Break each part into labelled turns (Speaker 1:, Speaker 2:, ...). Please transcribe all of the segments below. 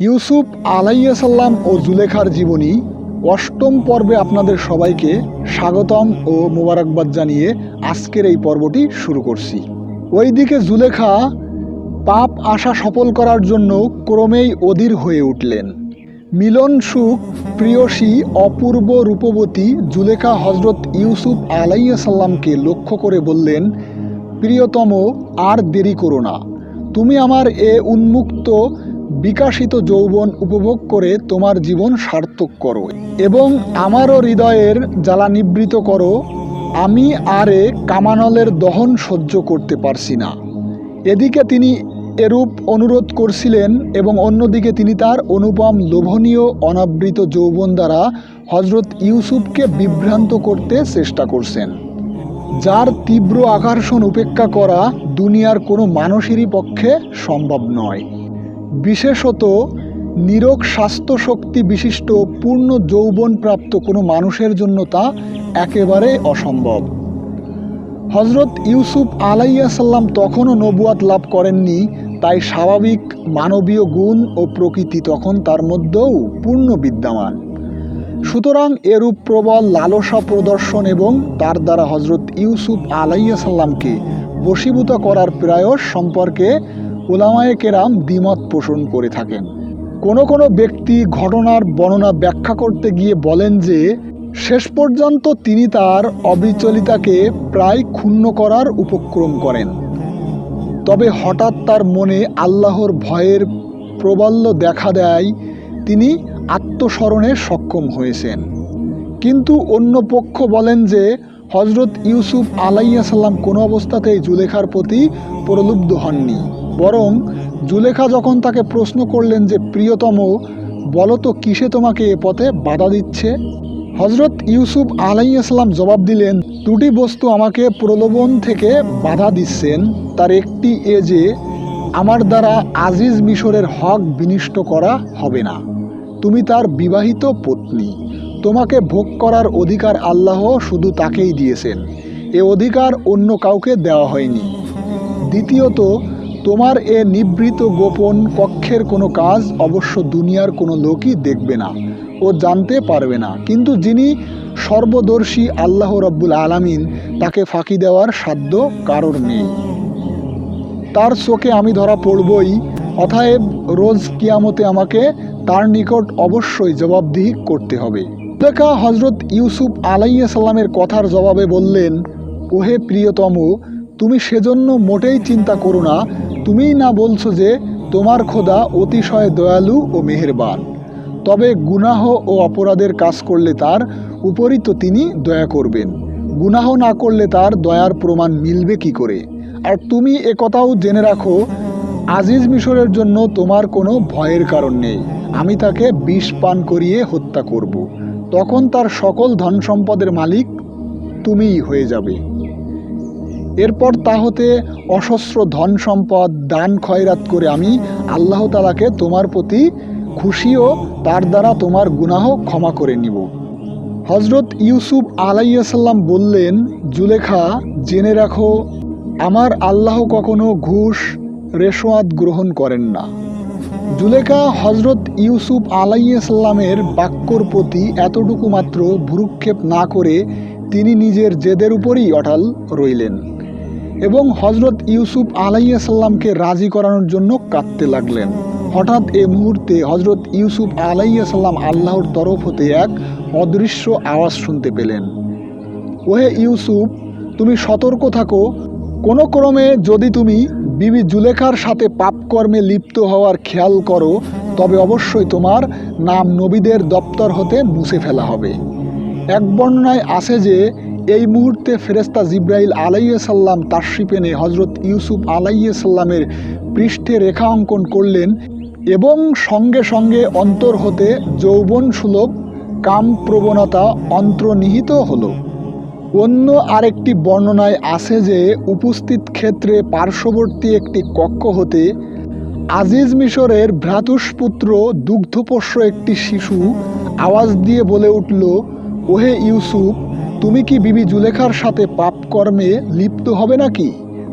Speaker 1: ইউসুফ আলাইসাল্লাম ও জুলেখার জীবনী অষ্টম পর্বে আপনাদের সবাইকে স্বাগতম ও মোবারকবাদ জানিয়ে আজকের এই পর্বটি শুরু করছি। ওইদিকে জুলেখা পাপ আশা সফল করার জন্য ক্রমেই অধীর হয়ে উঠলেন। মিলন সুখ, প্রিয়সী, অপূর্ব রূপবতী জুলেখা হজরত ইউসুফ আলাইসাল্লামকে লক্ষ্য করে বললেন, প্রিয়তম, আর দেরি করো না। তুমি আমার এ উন্মুক্ত বিকাশিত যৌবন উপভোগ করে তোমার জীবন সার্থক করো এবং আমারও হৃদয়ের জ্বালা নিবৃত করো। আমি আরে কামানলের দহন সহ্য করতে পারছি না। এদিকে তিনি এরূপ অনুরোধ করছিলেন এবং অন্যদিকে তিনি তার অনুপম লোভনীয় অনাবৃত যৌবন দ্বারা হজরত ইউসুফকে বিভ্রান্ত করতে চেষ্টা করছেন। যার তীব্র আকর্ষণ উপেক্ষা করা দুনিয়ার কোনো মানুষেরই পক্ষে সম্ভব নয়। বিশেষত নিরোগ স্বাস্থ্য শক্তি বিশিষ্ট পূর্ণ যৌবনপ্রাপ্ত কোনো মানুষের জন্য তা একেবারে অসম্ভব। হজরত ইউসুফ আলাইসাল্লাম তখনও নবুয়াত লাভ করেননি, তাই স্বাভাবিক মানবীয় গুণ ও প্রকৃতি তখন তার মধ্যেও পূর্ণ বিদ্যমান। সুতরাং এরূপ প্রবল লালসা প্রদর্শন এবং তার দ্বারা হজরত ইউসুফ আলাইসাল্লামকে বশীভূত করার প্রয়াস সম্পর্কে ওলামায়ে কেরাম দ্বিমত পোষণ করে থাকেন। কোনো কোনো ব্যক্তি ঘটনার বর্ণনা ব্যাখ্যা করতে গিয়ে বলেন যে, শেষ পর্যন্ত তিনি তার অবিচলিতাকে প্রায় ক্ষুণ্ণ করার উপক্রম করেন। তবে হঠাৎ তার মনে আল্লাহর ভয়ের প্রবল্য দেখা দেয়, তিনি আত্মস্মরণে সক্ষম হয়েছেন। কিন্তু অন্য পক্ষ বলেন যে হজরত ইউসুফ আলাইসাল্লাম কোনো অবস্থাতেই জুলেখার প্রতি প্রলুব্ধ হননি। বরং জুলেখা যখন তাকে প্রশ্ন করলেন যে, প্রিয়তম বলো তো কিসে তোমাকে এ পথে বাধা দিচ্ছে? হজরত ইউসুফ আলাই ইসলাম জবাব দিলেন, দুটি বস্তু আমাকে প্রলোভন থেকে বাধা দিচ্ছেন। তার একটি এ যে, আমার দ্বারা আজিজ মিশরের হক বিনিষ্ট করা হবে না। তুমি তার বিবাহিত পত্নী। তোমাকে ভোগ করার অধিকার আল্লাহ শুধু তাকেই দিয়েছেন। এ অধিকার অন্য কাউকে দেওয়া হয়নি। দ্বিতীয়ত তোমার এ নিবৃত গোপন কক্ষের কোনো কাজ অবশ্য দুনিয়ার কোনো লোকই দেখবে না ও জানতে পারবে না। কিন্তু যিনি সর্বদর্শী আল্লাহ রব্বুল আলামিন, তাকে ফাঁকি দেওয়ার সাধ্য কারোর নেই। তার চোখে আমি ধরা পড়বই অথায়েব রোজ কিয়ামতে আমাকে তার নিকট অবশ্যই জবাবদিহি করতে হবে। দেখা হজরত ইউসুফ আলাইসাল্লামের কথার জবাবে বললেন, ওহে প্রিয়তম, তুমি সেজন্য মোটেই চিন্তা করো না তুমিই না বলছো যে তোমার খোদা অতিশয় দয়ালু ও মেহেরবান। তবে গুনাহ ও অপরাধের কাজ করলে তার উপরই তো তিনি দয়া করবেন। গুনাহ না করলে তার দয়ার প্রমাণ মিলবে কি করে? আর তুমি এ কথাও জেনে রাখো, আজিজ মিশরের জন্য তোমার কোনো ভয়ের কারণ নেই। আমি তাকে বিষ পান করিয়ে হত্যা করব। তখন তার সকল ধন সম্পদের মালিক তুমিই হয়ে যাবে। এরপর তা হতে অসস্র ধন সম্পদ, দান খয়রাত করে আমি আল্লাহ তালাকে তোমার প্রতি খুশি ও তার দ্বারা তোমার গুনাহ ক্ষমা করে নিব। হজরত ইউসুফ আলাইসাল্লাম বললেন, জুলেখা, জেনে রাখো, আমার আল্লাহ কখনো ঘুষ রেশোয়াত গ্রহণ করেন না। জুলেখা হজরত ইউসুফ আলাইসাল্লামের বাক্যর প্রতি এতটুকু মাত্র ভুরুক্ষেপ না করে তিনি নিজের জেদের উপরই অটাল রইলেন। এবং হজরত ইউসুফ আলাইসাল্লামকে রাজি করানোর জন্য কাঁদতে লাগলেন। হঠাৎ এ মুহূর্তে হজরত ইউসুফ আলাইসাল্লাম আল্লাহর তরফ হতে এক অদৃশ্য আওয়াজ শুনতে পেলেন। ওহে ইউসুফ, তুমি সতর্ক থাকো। কোনো ক্রমে যদি তুমি বিবি জুলেখার সাথে পাপকর্মে লিপ্ত হওয়ার খেয়াল করো, তবে অবশ্যই তোমার নাম নবীদের দপ্তর হতে মুছে ফেলা হবে। এক বর্ণনায় আছে যে এই মুহূর্তে ফেরেস্তা জিব্রাইল আলাইসাল্লাম তাশরিপেনে হজরত ইউসুফ আলাইসাল্লামের পৃষ্ঠে রেখা অঙ্কন করলেন এবং সঙ্গে সঙ্গে অন্তর হতে যৌবন সুলভ কাম প্রবণতা অন্তর্নিহিত হলো। অন্য আরেকটি বর্ণনায় আছে যে উপস্থিত ক্ষেত্রে পার্শ্ববর্তী একটি কক্ষ হতে আজিজ মিশরের ভ্রাতুষ্পুত্র দুগ্ধপোষ্য একটি শিশু আওয়াজ দিয়ে বলে উঠল, ওহে ইউসুফ তুমি কি বিবি জুলেখার সাথে পাপকর্মে লিপ্ত হবে নাকি?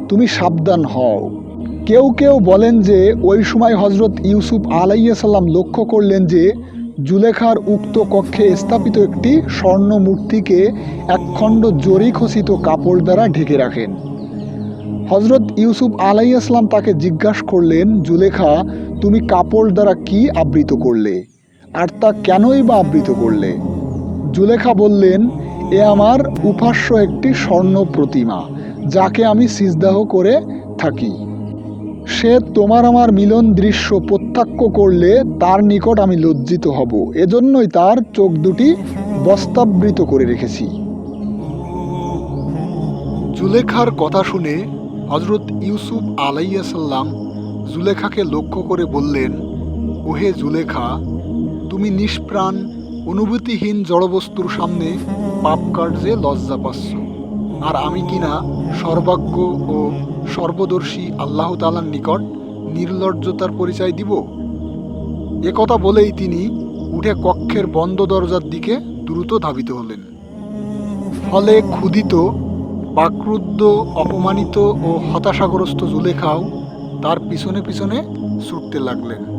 Speaker 1: তুমি সাবধান হও। কেউ কেউ বলেন যে, ওই সময় হজরত ইউসুফ আলাইসাল্লাম লক্ষ্য করলেন যে, জুলেখার উক্ত কক্ষে স্থাপিত একটি স্বর্ণ মূর্তিকে একখণ্ড জরি খচিত কাপড় দ্বারা ঢেকে রাখেন। হজরত ইউসুফ আলাইসলাম তাকে জিজ্ঞাসা করলেন, জুলেখা, তুমি কাপড় দ্বারা কি আবৃত করলে? আর তা কেনই বা আবৃত করলে? জুলেখা বললেন এ আমার উপাস্য একটি স্বর্ণ প্রতিমা, যাকে আমি সিজদাহ করে থাকি। সে তোমার আমার মিলন দৃশ্য প্রত্যক্ষ করলে তার নিকট আমি লজ্জিত হব। এজন্যই তার চোখ দুটি বস্তাবৃত করে রেখেছি। জুলেখার কথা শুনে হজরত ইউসুফ আলাইসাল্লাম জুলেখাকে লক্ষ্য করে বললেন, ওহে জুলেখা, তুমি নিষ্প্রাণ, অনুভূতিহীন জড়বস্তুর সামনে পাপ কার্যে লজ্জা পাচ্ছ। আর আমি কিনা সর্বাজ্ঞ ও সর্বদর্শী আল্লাহ তালার নিকট নির্লজ্জতার পরিচয় দিব? এ কথা বলেই তিনি উঠে কক্ষের বন্ধ দরজার দিকে দ্রুত ধাবিত হলেন। ফলে ক্ষুধিত, বাক্রুদ্ধ, অপমানিত ও হতাশাগ্রস্ত জুলেখাও তার পিছনে পিছনে ছুটতে লাগলেন।